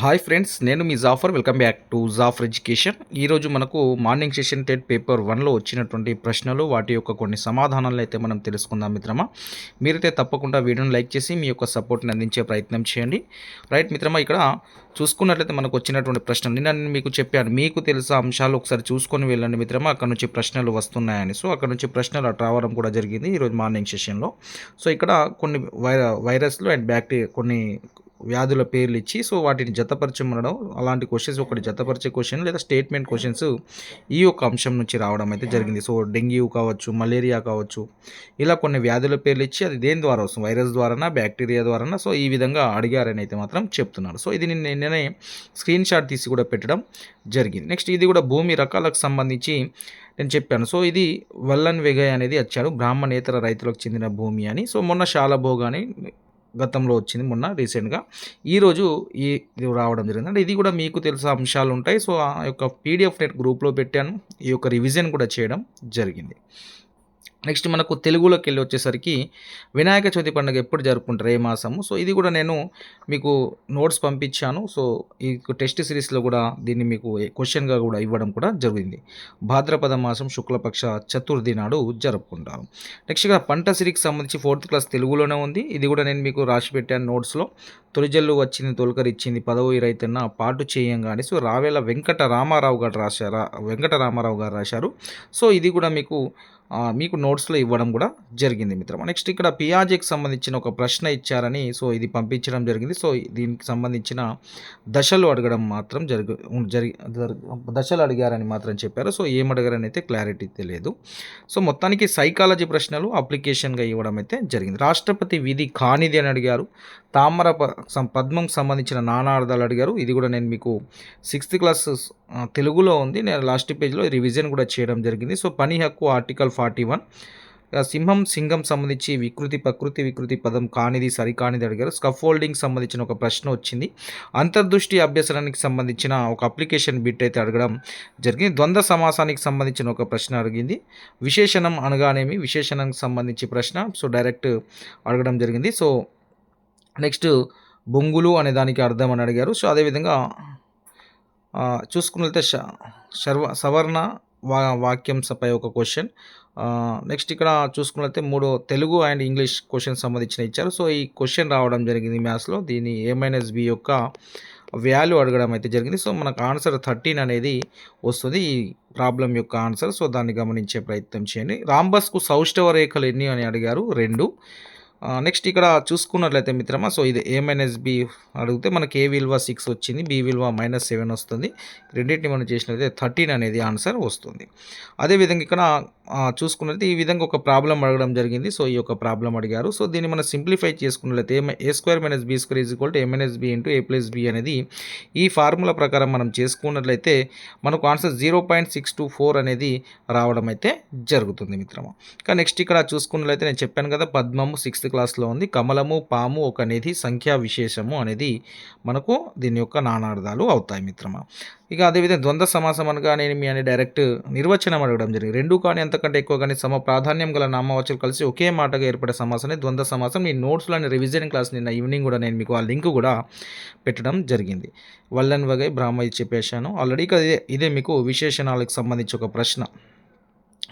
Hi friends నేను మీ Jafar. Welcome back to Jafar education. ఈరోజు మనకు మార్నింగ్ సెషన్ టెట్ పేపర్ వన్లో వచ్చినటువంటి ప్రశ్నలు వాటి యొక్క కొన్ని సమాధానాలు అయితే మనం తెలుసుకుందాం మిత్రమా. మీరైతే తప్పకుండా వీడియోని లైక్ చేసి మీ యొక్క సపోర్ట్ని అందించే ప్రయత్నం చేయండి. రైట్ మిత్రమా ఇక్కడ చూసుకున్నట్లయితే మనకు వచ్చినటువంటి ప్రశ్నలు. నేను మీకు చెప్పాను మీకు తెలిసిన అంశాలు ఒకసారి చూసుకొని వెళ్ళండి మిత్రమా. అక్కడ నుంచి ప్రశ్నలు వస్తున్నాయని. సో అక్కడ నుంచి ప్రశ్నలు అటు రావడం కూడా జరిగింది ఈరోజు మార్నింగ్ సెషన్లో. సో ఇక్కడ కొన్ని వైరస్లు అండ్ బ్యాక్టీరియా కొన్ని వ్యాధుల పేర్లు ఇచ్చి సో వాటిని జతపరచమనడం అలాంటి క్వశ్చన్స్ ఒకటి జతపరిచే క్వశ్చన్ లేదా స్టేట్మెంట్ క్వశ్చన్స్ ఈ యొక్క అంశం నుంచి రావడం అయితే జరిగింది. సో డెంగ్యూ కావచ్చు మలేరియా కావచ్చు ఇలా కొన్ని వ్యాధుల పేర్లు ఇచ్చి అది దేని ద్వారా వస్తుంది? వైరస్ ద్వారానా బ్యాక్టీరియా ద్వారానా? సో ఈ విధంగా అడిగారని అయితే మాత్రం చెప్తున్నారు. సో ఇది నేను నిన్ననే స్క్రీన్ షాట్ తీసి కూడా పెట్టడం జరిగింది. నెక్స్ట్ ఇది కూడా భూమి రకాలకు సంబంధించి నేను చెప్పాను. సో ఇది వల్లన్ వెగయ్ అనేది వచ్చాడు బ్రాహ్మణేతర రైతులకు చెందిన భూమి అని. సో మొన్న శాలభోగాని గతంలో వచ్చింది మొన్న రీసెంట్గా. ఈరోజు ఈ ఇది రావడం జరిగింది. అంటే ఇది కూడా మీకు తెలిసిన అంశాలు ఉంటాయి సో ఆ యొక్క పీడిఎఫ్ నెట్ గ్రూప్లో పెట్టాను. ఈ యొక్క రివిజన్ కూడా చేయడం జరిగింది. నెక్స్ట్ మనకు తెలుగులోకి వెళ్ళి వచ్చేసరికి వినాయక చవితి పండుగ ఎప్పుడు జరుపుకుంటారు? ఏ మాసము? సో ఇది కూడా నేను మీకు నోట్స్ పంపించాను. సో ఈ టెస్ట్ సిరీస్లో కూడా దీన్ని మీకు క్వశ్చన్గా కూడా ఇవ్వడం కూడా జరిగింది. భాద్రపద మాసం శుక్లపక్ష చతుర్థి నాడు జరుపుకుంటారు. నెక్స్ట్ ఇక్కడ పంట సిరికి సంబంధించి ఫోర్త్ క్లాస్ తెలుగులోనే ఉంది. ఇది కూడా నేను మీకు రాసి పెట్టాను నోట్స్లో. తొలిజల్లు వచ్చింది తొలకరిచ్చింది పదవి రైతన్న పాటు చేయంగానే. సో రావేల వెంకట రామారావు గారు రాశారా? వెంకట రామారావు గారు రాశారు. సో ఇది కూడా మీకు మీకు నోట్స్లో ఇవ్వడం కూడా జరిగింది మిత్రమా నెక్స్ట్ ఇక్కడ పియాజీకి సంబంధించిన ఒక ప్రశ్న ఇచ్చారని సో ఇది పంపించడం జరిగింది. సో దీనికి సంబంధించిన దశలు అడగడం మాత్రం జరుగు జరిగి దశలు అడిగారని మాత్రం చెప్పారు. సో ఏం అడిగారని అయితే క్లారిటీ తెలియదు. సో మొత్తానికి సైకాలజీ ప్రశ్నలు అప్లికేషన్గా ఇవ్వడం అయితే జరిగింది. రాష్ట్రపతి విధి కానిది అని అడిగారు. తామర సం- పద్మం సంబంధించిన నానార్థాలు అడిగారు. ఇది కూడా నేను మీకు సిక్స్త్ క్లాస్ తెలుగులో ఉంది. నేను లాస్ట్ పేజ్లో రివిజన్ కూడా చేయడం జరిగింది. సో పని హక్కు ఆర్టికల్ ఫార్టీ వన్. సింహం సింగం సంబంధించి వికృతి ప్రకృతి వికృతి పదం కానిది సరికానిది అడిగారు. స్కఫోల్డింగ్ సంబంధించిన ఒక ప్రశ్న వచ్చింది. అంతర్దృష్టి అభ్యసనానికి సంబంధించిన ఒక అప్లికేషన్ బిట్ అయితే అడగడం జరిగింది. ద్వంద్వ సమాసానికి సంబంధించిన ఒక ప్రశ్న అడిగింది. విశేషణం అనగానేమి? విశేషణానికి సంబంధించి ప్రశ్న. సో డైరెక్ట్ అడగడం జరిగింది. సో నెక్స్ట్ బొంగులు అనే దానికి అర్థం అని అడిగారు. సో అదేవిధంగా చూసుకున్నట్లయితే శ శర్వ సవర్ణ వా వాక్యంపై ఒక క్వశ్చన్. నెక్స్ట్ ఇక్కడ చూసుకున్నట్లయితే మూడు తెలుగు అండ్ ఇంగ్లీష్ క్వశ్చన్ సంబంధించిన ఇచ్చారు. సో ఈ క్వశ్చన్ రావడం జరిగింది మ్యాథ్స్లో. దీని ఏ మైనస్ బి యొక్క వాల్యూ అడగడం అయితే జరిగింది. సో మనకు ఆన్సర్ థర్టీన్ అనేది వస్తుంది. ఈ ప్రాబ్లం యొక్క ఆన్సర్. సో దాన్ని గమనించే ప్రయత్నం చేయండి. రాంబస్కు సౌష్ఠవ రేఖలు ఎన్ని అని అడిగారు? రెండు. నెక్స్ట్ ఇక్కడ చూసుకున్నట్లయితే మిత్రమా సో ఇది ఏ మైనస్ బి అడిగితే మనకి ఏ విలువ సిక్స్ వచ్చింది బి విలువ మైనస్ సెవెన్ వస్తుంది. రెండింటిని మనం చేసినట్లయితే థర్టీన్ అనేది ఆన్సర్ వస్తుంది. అదేవిధంగా ఇక్కడ చూసుకున్నది చూసుకున్నట్లయితే ఈ విధంగా ఒక ప్రాబ్లం అడగడం జరిగింది. సో ఈ యొక్క ప్రాబ్లం అడిగారు. సో దీన్ని మనం సింప్లిఫై చేసుకున్నట్లయితే A square minus B square is equal to A minus B into A plus B అనేది ఈ ఫార్ములా ప్రకారం మనం చేసుకున్నట్లయితే మనకు answer zero point six two four అనేది రావడం అయితే జరుగుతుంది మిత్రమా. ఇంకా నెక్స్ట్ ఇక్కడ చూసుకున్నట్లయితే నేను చెప్పాను కదా పద్మము సిక్స్త్ క్లాస్లో ఉంది. కమలము పాము ఒక నిధి సంఖ్యా విశేషము అనేది మనకు దీని యొక్క నానార్థాలు అవుతాయి మిత్రమా. ఇక అదేవిధంగా ద్వంద్వ సమాసం అనగానేమి అని డైరెక్ట్ నిర్వచనం అడగడం జరిగింది. రెండు కానీ అంతకంటే ఎక్కువ కానీ సమ ప్రాధాన్యం గల నామవాచలు కలిసి ఒకే మాటగా ఏర్పడే సమాసాన్ని ద్వంద్వ సమాసం ఈ నోట్స్లోని రివిజన్ క్లాస్ నిన్న ఈవినింగ్ కూడా నేను మీకు ఆ లింక్ కూడా పెట్టడం జరిగింది. వల్లన్ వగై బ్రాహ్మ చెప్పేశాను. ఆల్రెడీ ఇక ఇదే ఇదే మీకు విశేషణాలకు సంబంధించి ఒక ప్రశ్న.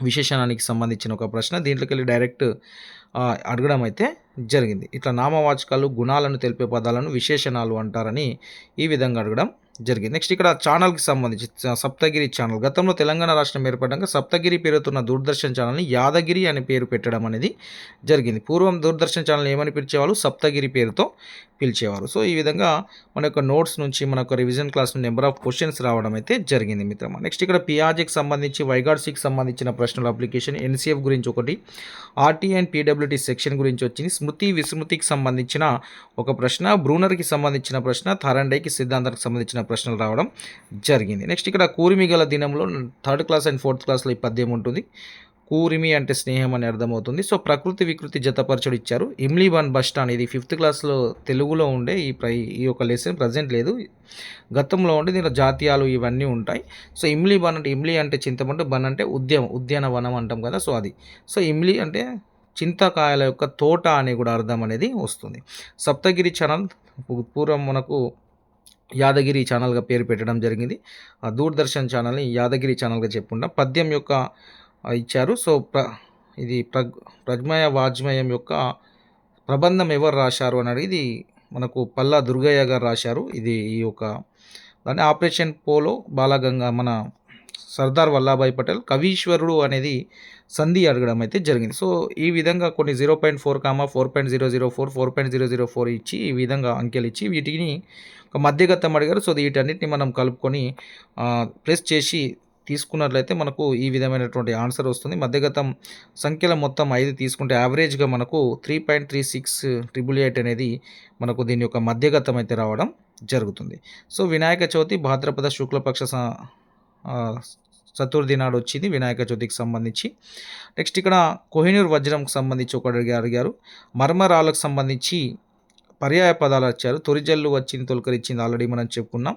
విశేషణానికి సంబంధించిన ఒక ప్రశ్న. దీంట్లోకి వెళ్ళి డైరెక్ట్ అడగడం అయితే జరిగింది. ఇట్లా నామవాచకాలు గుణాలను తెలిపే పదాలను విశేషణాలు అంటారని ఈ విధంగా అడగడం జరిగింది. నెక్స్ట్ ఇక్కడ ఛానల్కి సంబంధించి సప్తగిరి ఛానల్. గతంలో తెలంగాణ రాష్ట్రం ఏర్పడ్డాక సప్తగిరి పేరుతున్న దూరదర్శన్ ఛానల్ని యాదగిరి అనే పేరు పెట్టడం అనేది జరిగింది. పూర్వం దూరదర్శన్ ఛానల్ ఏమని పిలిచేవాళ్ళు? సప్తగిరి పేరుతో పిలిచేవారు. సో ఈ విధంగా మన యొక్క నోట్స్ నుంచి మన యొక్క revision class number of questions రావడం అయితే జరిగింది మిత్రమా. నెక్స్ట్ ఇక్కడ పియాజీకి సంబంధించి వైగాడ్సీకి సంబంధించిన ప్రశ్నల అప్లికేషన్ ఎన్సీఎఫ్ గురించి ఒకటి ఆర్టీ అండ్ పీడబ్ల్యూటీ సెక్షన్ గురించి వచ్చింది. స్మృతి విస్మృతికి సంబంధించిన ఒక ప్రశ్న బ్రూనర్కి సంబంధించిన ప్రశ్న థరండైకి సిద్ధాంతానికి సంబంధించిన ప్రశ్నలు రావడం జరిగింది. నెక్స్ట్ ఇక్కడ కూరిమి గల దినంలో థర్డ్ క్లాస్ అండ్ ఫోర్త్ క్లాస్లో ఈ పద్యం ఉంటుంది. కూరిమి అంటే స్నేహం అని అర్థమవుతుంది. సో ప్రకృతి వికృతి జతపరచుడు ఇచ్చారు. ఇమ్లీ వన్ బస్ట్ అనేది ఫిఫ్త్ క్లాస్లో తెలుగులో ఉండే ఈ ప్రై ఈ యొక్క లెసన్ ప్రజెంట్ లేదు. గతంలో ఉండే దీనిలో జాతీయాలు ఇవన్నీ ఉంటాయి. సో ఇమ్లీ బన్ అంటే ఇమ్లీ అంటే చింతపండు బన్ అంటే ఉద్యమం ఉద్యానవనం అంటాం కదా. సో అది. సో ఇమ్లీ అంటే చింతకాయల యొక్క తోట అనే కూడా అర్థం అనేది వస్తుంది. సప్తగిరి ఛానల్ పూర్వం మనకు యాదగిరి ఛానల్గా పేరు పెట్టడం జరిగింది. ఆ దూరదర్శన్ ఛానల్ని యాదగిరి ఛానల్గా చెప్పుకుంటా పద్యం యొక్క ఇచ్చారు. సో ప్ర ఇది ప్రగ్ ప్రజ్మయ వాజ్మయం యొక్క ప్రబంధం ఎవరు రాశారు అనేది ఇది మనకు పల్లా దుర్గయ్య గారు రాశారు. ఇది ఈ యొక్క దాన్ని ఆపరేషన్ పోలో బాలగంగా మన సర్దార్ వల్లభాయ్ పటేల్ కవీశ్వరుడు అనేది సంధి అడగడం అయితే జరిగింది. సో ఈ విధంగా కొన్ని zero point four comma four point zero zero four four point zero zero four ఇచ్చి ఈ విధంగా అంకెలు ఇచ్చి వీటిని ఒక మధ్యగతం అడిగారు. సో వీటన్నిటిని మనం కలుపుకొని ప్రెస్ చేసి తీసుకున్నట్లయితే మనకు ఈ విధమైనటువంటి ఆన్సర్ వస్తుంది. మధ్యగతం సంఖ్యల మొత్తం ఐదు తీసుకుంటే యావరేజ్గా మనకు three point three six triple eight అనేది మనకు దీని యొక్క మధ్యగతం అయితే రావడం జరుగుతుంది. సో వినాయక చవితి భాద్రపద శుక్లపక్ష స- చతుర్థి నాడు వచ్చింది వినాయక చవితికి సంబంధించి. నెక్స్ట్ ఇక్కడ కోహినూర్ వజ్రంకి సంబంధించి ఒకటి అడిగారు అడిగారు. మర్మరాలకు సంబంధించి పర్యాయ పదాలు వచ్చారు తొరిజల్లు వచ్చింది తొలకరిచ్చింది ఆల్రెడీ మనం చెప్పుకున్నాం.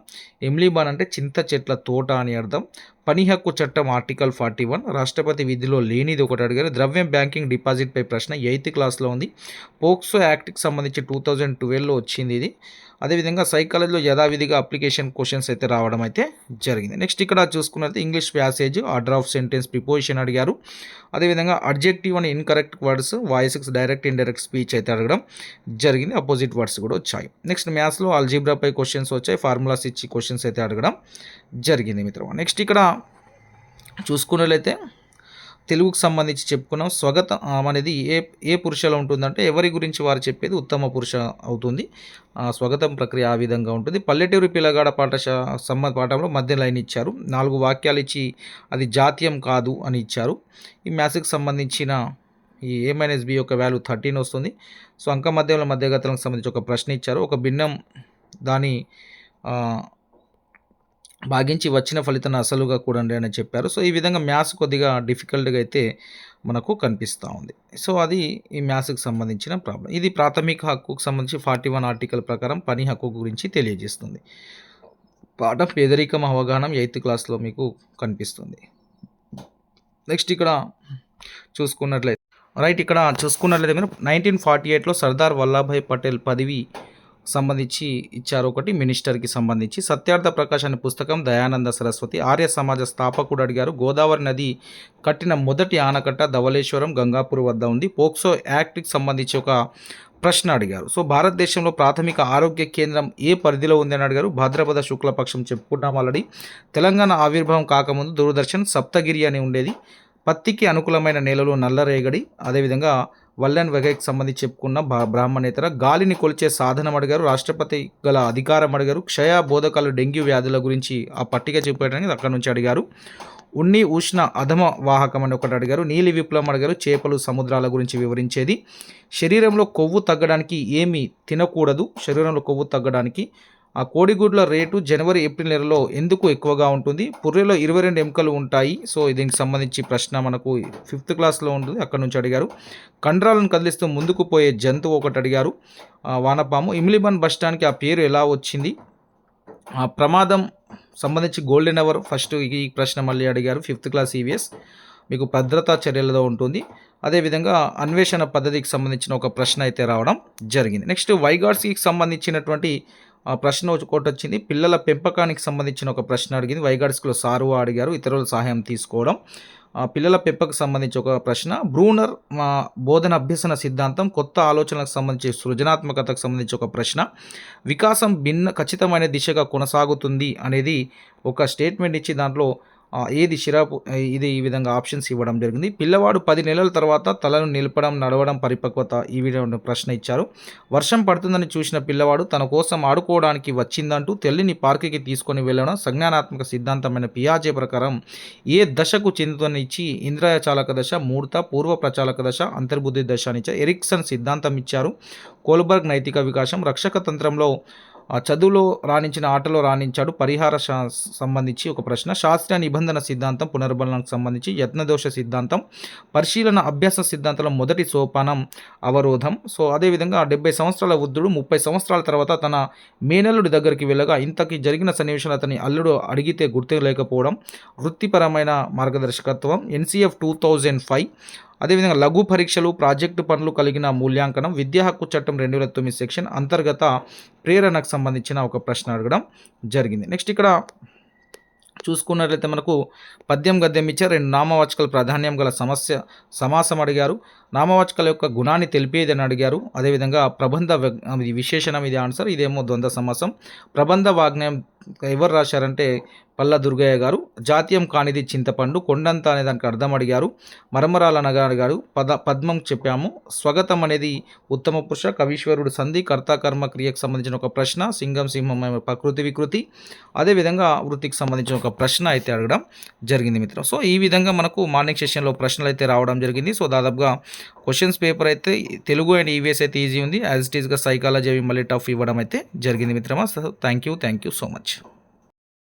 ఎమ్లీబాన్ అంటే చింత చెట్ల తోట అని అర్థం. పని హక్కు చట్టం ఆర్టికల్ ఫార్టీ వన్ రాష్ట్రపతి విధిలో లేనిది ఒకటి అడిగారు. ద్రవ్యం బ్యాంకింగ్ డిపాజిట్పై ప్రశ్న ఎయిత్ క్లాస్లో ఉంది. పోక్సో యాక్ట్కి సంబంధించి టూ థౌజండ్ ట్వెల్వ్లో వచ్చింది ఇది. అదేవిధంగా సైకాలజీలో యథావిధిగా అప్లికేషన్ క్వశ్చన్స్ అయితే రావడం అయితే జరిగింది. నెక్స్ట్ ఇక్కడ చూసుకున్నది English passage order of sentence preposition అడిగారు. అదేవిధంగా అడ్జెక్టివ్ అని ఇన్కరెక్ట్ వర్డ్స్ వాయిస్కి డైరెక్ట్ ఇండైరెక్ట్ స్పీచ్ అయితే అడగడం జరిగింది. అపోజిట్ వర్డ్స్ కూడా వచ్చాయి. నెక్స్ట్ మ్యాథ్స్లో అల్జీబ్రాపై క్వశ్చన్స్ వచ్చాయి. ఫార్ములాస్ ఇచ్చి క్వశ్చన్స్ అయితే అడగడం జరిగింది మిత్రమా. నెక్స్ట్ ఇక్కడ చూసుకున్నట్లయితే తెలుగుకు సంబంధించి చెప్పుకున్నాం స్వగతం అనేది ఏ ఏ పురుషలో ఉంటుందంటే ఎవరి గురించి వారు చెప్పేది ఉత్తమ పురుష అవుతుంది. ఆ, స్వగతం ప్రక్రియ ఆ విధంగా ఉంటుంది. పల్లెటూరు పిల్లగాడ పాఠశా సమ్మ పాఠంలో మధ్య లైన్ ఇచ్చారు. నాలుగు వాక్యాలు ఇచ్చి అది జాతీయం కాదు అని ఇచ్చారు. ఈ మ్యాథ్స్కి సంబంధించిన ఈ ఏ మైనస్ బి యొక్క వాల్యూ థర్టీన్ వస్తుంది. సో అంక మధ్యంలో మధ్యగతాలకు సంబంధించి ఒక ప్రశ్న ఇచ్చారు. ఒక భిన్నం దాని భాగించి వచ్చిన ఫలితాన్ని అసలుగా కూడండి అని చెప్పారు. సో ఈ విధంగా మ్యాథ్స్ కొద్దిగా డిఫికల్ట్గా అయితే మనకు కనిపిస్తూ ఉంది. సో అది ఈ మ్యాథ్స్కి సంబంధించిన ప్రాబ్లం ఇది ప్రాథమిక హక్కుకు సంబంధించి ఫార్టీ వన్ ఆర్టికల్ ప్రకారం పని హక్కు గురించి తెలియజేస్తుంది. పాఠం పేదరికం అవగాహన ఎయిత్ క్లాస్లో మీకు కనిపిస్తుంది. నెక్స్ట్ ఇక్కడ చూసుకున్నట్లయితే రైట్ ఇక్కడ చూసుకున్నట్లయితే మీరు నైన్టీన్ ఫార్టీ ఎయిట్లో సర్దార్ వల్లభాయ్ పటేల్ పదవి సంబంధించి ఇచ్చారు. ఒకటి మినిస్టర్కి సంబంధించి సత్యార్థ ప్రకాశ్ అనే పుస్తకం దయానంద సరస్వతి ఆర్య సమాజ స్థాపకుడు అడిగారు. గోదావరి నది కట్టిన మొదటి ఆనకట్ట ధవళేశ్వరం గంగాపూర్ వద్ద ఉంది. పోక్సో యాక్ట్కి సంబంధించి ఒక ప్రశ్న అడిగారు. సో భారతదేశంలో ప్రాథమిక ఆరోగ్య కేంద్రం ఏ పరిధిలో ఉంది అని అడిగారు. భాద్రపద శుక్లపక్షం చెప్పుకున్నాం ఆల్రెడీ. తెలంగాణ ఆవిర్భావం కాకముందు దూరదర్శన్ సప్తగిరి అని ఉండేది. పత్తికి అనుకూలమైన నేలలు నల్లరేగడి అదేవిధంగా వల్లన్ వెగైకి సంబంధించి చెప్పుకున్న బ్రాహ్మణేతర గాలిని కొలిచే సాధనం అడిగారు. రాష్ట్రపతి గల అధికారం అడిగారు. క్షయ బోధకాలు డెంగ్యూ వ్యాధుల గురించి ఆ పట్టిక చూపేయడానికి అక్కడ నుంచి అడిగారు. ఉన్ని ఉష్ణ అధమ వాహకం అని ఒకటి అడిగారు. నీలి విప్లవం అడిగారు. చేపలు సముద్రాల గురించి వివరించేది. శరీరంలో కొవ్వు తగ్గడానికి ఏమి తినకూడదు. శరీరంలో కొవ్వు తగ్గడానికి ఆ కోడిగుడ్ల రేటు జనవరి ఏప్రిల్ నెలలో ఎందుకు ఎక్కువగా ఉంటుంది? పుర్రెలో ఇరవై రెండు ఎముకలు ఉంటాయి. సో దీనికి సంబంధించి ప్రశ్న మనకు ఫిఫ్త్ క్లాస్లో ఉంటుంది. అక్కడ నుంచి అడిగారు. కండరాలను కదిలిస్తూ ముందుకు పోయే జంతువు ఒకటి అడిగారు. వానపాము. ఇమ్లిబన్ బస్ స్టాండ్కి ఆ పేరు ఎలా వచ్చింది? ఆ ప్రమాదం సంబంధించి గోల్డెన్ అవర్ ఫస్ట్ ఈ ప్రశ్న మళ్ళీ అడిగారు ఫిఫ్త్ క్లాస్ ఈవీఎస్ మీకు భద్రతా చర్యలతో ఉంటుంది. అదేవిధంగా అన్వేషణ పద్ధతికి సంబంధించిన ఒక ప్రశ్న అయితే రావడం జరిగింది. నెక్స్ట్ వైగాడ్స్కి సంబంధించినటువంటి ప్రశ్న ఒకటి వచ్చింది. పిల్లల పెంపకానికి సంబంధించిన ఒక ప్రశ్న అడిగింది. వైగాడ్స్లో సారు అడిగారు. ఇతరుల సహాయం తీసుకోవడం. పిల్లల పెంపకు సంబంధించి ఒక ప్రశ్న. బ్రూనర్ బోధన అభ్యసన సిద్ధాంతం కొత్త ఆలోచనలకు సంబంధించి సృజనాత్మకతకు సంబంధించి ఒక ప్రశ్న. వికాసం భిన్న ఖచ్చితమైన దిశగా కొనసాగుతుంది అనేది ఒక స్టేట్మెంట్ ఇచ్చి దాంట్లో ఏది షిరాపు ఇది ఈ విధంగా ఆప్షన్స్ ఇవ్వడం జరిగింది. పిల్లవాడు పది నెలల తర్వాత తలను నిలపడం నడవడం పరిపక్వత ఈ విధంగా ప్రశ్న ఇచ్చారు. వర్షం పడుతుందని చూసిన పిల్లవాడు తన కోసం ఆడుకోవడానికి వచ్చిందంటూ తల్లిని పార్కుకి తీసుకొని వెళ్ళడం సంజ్ఞానాత్మక సిద్ధాంతమైన పియాజే ప్రకారం ఏ దశకు చెందుతనిచ్చి ఇచ్చి చాలక దశ మూర్త పూర్వ ప్రచాలక దశ అంతర్బుద్ధి దశ అని ఎరిక్సన్ సిద్ధాంతం ఇచ్చారు. కోల్బర్గ్ నైతిక వికాసం రక్షక తంత్రంలో చదువులో రాణించిన ఆటలో రాణించాడు. పరిహార శా సంబంధించి ఒక ప్రశ్న. శాస్త్రీయ నిబంధన సిద్ధాంతం పునర్బలనకు సంబంధించి యత్నదోష సిద్ధాంతం పరిశీలన అభ్యాస సిద్ధాంతంలో మొదటి సోపానం అవరోధం. సో అదేవిధంగా డెబ్బై సంవత్సరాల వృద్ధుడు ముప్పై సంవత్సరాల తర్వాత తన మేనల్లుడి దగ్గరికి వెళ్ళగా ఇంతకీ జరిగిన సన్నివేశాలు అతని అల్లుడు అడిగితే గుర్తు లేకపోవడం వృత్తిపరమైన మార్గదర్శకత్వం. ఎన్సీఎఫ్ టూ థౌజండ్ ఫైవ్ అదేవిధంగా లఘు పరీక్షలు ప్రాజెక్టు పనులు కలిగిన మూల్యాంకనం విద్యా హక్కు చట్టం రెండు వేల తొమ్మిది సెక్షన్ అంతర్గత ప్రేరణకు సంబంధించిన ఒక ప్రశ్న అడగడం జరిగింది. నెక్స్ట్ ఇక్కడ చూసుకున్నట్లయితే మనకు పద్యం గద్యం ఇచ్చారు రెండు నామవాచకాల ప్రాధాన్యం గల సమస్య సమాసం అడిగారు. నామవాచకాల యొక్క గుణాన్ని తెలిపేది అని అడిగారు. అదేవిధంగా ప్రబంధ ఇది విశేషణం ఇది ఆన్సర్ ఇదేమో ద్వంద్వ సమాసం. ప్రబంధ వాగ్నయం ఎవరు రాశారంటే పల్ల దుర్గయ్య గారు జాతీయం కానిది చింతపండు కొండంత అనే దానికి అర్థం అడిగారు. మరమరాల నగారు గారు పద పద్మం చెప్పాము. స్వగతం అనేది ఉత్తమ పురుష కవీశ్వరుడు సంధి కర్త కర్మ క్రియకు సంబంధించిన ఒక ప్రశ్న సింగం సింహం అనే ప్రకృతి వికృతి. అదేవిధంగా వృత్తికి సంబంధించిన ఒక ప్రశ్న అయితే అడగడం జరిగింది మిత్రం. సో ఈ విధంగా మనకు మార్నింగ్ సెషన్లో ప్రశ్నలు అయితే రావడం జరిగింది. సో దాదాపుగా క్వశ్చన్స్ పేపర్ అయితే తెలుగు అండ్ ఈవీఎస్ అయితే ఈజీ ఉంది. యాజ్ ఇట్ ఈస్గా సైకాలజీ అవి మళ్ళీ టఫ్ ఇవ్వడం అయితే జరిగింది మిత్రమా. So thank you thank you so much.